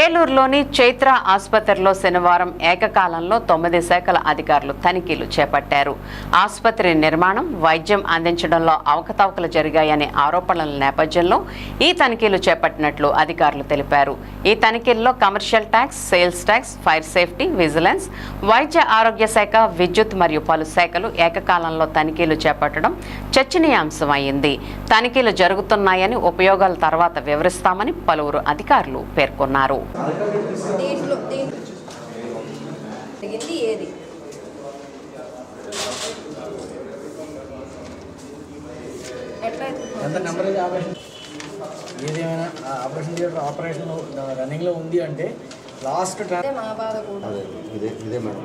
ఏలూరులోని చైత్ర ఆసుపత్రిలో శనివారం ఏకకాలంలో తొమ్మిది శాఖల అధికారులు తనిఖీలు చేపట్టారు. ఆసుపత్రి నిర్మాణం వైద్యం అందించడంలో అవకతవకలు జరిగాయనే ఆరోపణల నేపథ్యంలో ఈ తనిఖీలు చేపట్టినట్లు అధికారులు తెలిపారు. ఈ తనిఖీల్లో commercial tax sales tax fire safety vigilance వైద్య ఆరోగ్య శాఖ విద్యుత్ మరియు పలు శాఖలు ఏకకాలంలో తనిఖీలు చేపట్టడం చర్చనీయాంశమైంది తనిఖీలు జరుగుతున్నాయని ఉపయోగాల తర్వాత వివరిస్తామని పలువురు అధికారులు పేర్కొన్నారు. జరిగింది ఏది? ఎంత నెంబర్ అయితే ఆపరేషన్? ఏదేమైనా ఆపరేషన్ థియేటర్ ఆపరేషన్ రన్నింగ్లో ఉంది అంటే లాస్ట్ మా బాధ కూడా. అదే ఇదే ఇదే మేడం.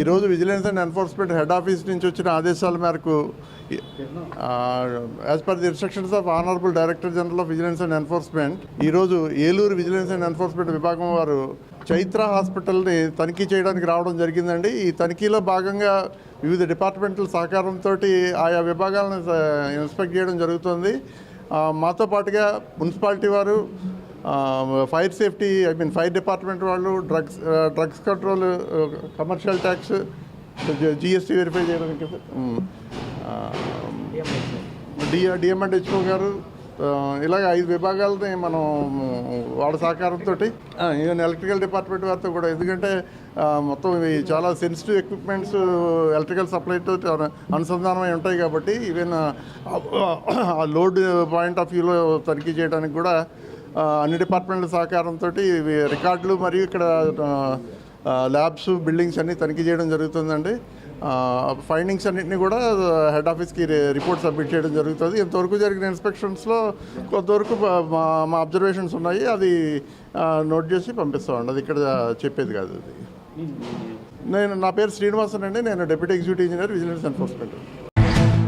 ఈరోజు vigilance and enforcement head office నుంచి వచ్చిన ఆదేశాల మేరకు as per the instructions of honourable director general of vigilance and enforcement ఈరోజు ఏలూరు విజిలెన్స్ అండ్ ఎన్ఫోర్స్మెంట్ విభాగం వారు చైత్ర హాస్పిటల్ని తనిఖీ చేయడానికి రావడం జరిగిందండి. ఈ తనిఖీలో భాగంగా వివిధ డిపార్ట్మెంట్ల సహకారంతో ఆయా విభాగాలను ఇన్స్పెక్ట్ చేయడం జరుగుతుంది. మాతో పాటుగా మున్సిపాలిటీ వారు fire safety I mean fire department వాళ్ళు drugs drugs control commercial tax GST verify చేయడానికి డి డిఎంఎండ్హెచ్ఓ గారు ఆ, ఇలాగ ఐదు విభాగాలని మనం వాళ్ళ సహకారంతో ఈవెన్ ఎలక్ట్రికల్ డిపార్ట్మెంట్ వారితో కూడా ఎందుకంటే మొత్తం ఇవి చాలా సెన్సిటివ్ ఎక్విప్మెంట్స్ ఎలక్ట్రికల్ సప్లైతో అనుసంధానమై ఉంటాయి కాబట్టి ఈవెన్ ఆ లోడ్ పాయింట్ ఆఫ్ వ్యూలో తనిఖీ చేయడానికి కూడా అన్ని డిపార్ట్మెంట్ల సహకారంతో రికార్డులు మరియు ఇక్కడ ల్యాబ్స్ బిల్డింగ్స్ అన్నీ తనిఖీ చేయడం జరుగుతుందండి. ఫైండింగ్స్ అన్నింటినీ కూడా హెడ్ ఆఫీస్కి రిపోర్ట్ సబ్మిట్ చేయడం జరుగుతుంది. ఇంతవరకు జరిగిన ఇన్స్పెక్షన్స్లో కొంతవరకు మా- అబ్జర్వేషన్స్ ఉన్నాయి. అది నోట్ చేసి పంపిస్తామండి. అది ఇక్కడ చెప్పేది కాదు అది. నేను నా పేరు శ్రీనివాసన్ అండి. నేను deputy executive engineer vigilance enforcement.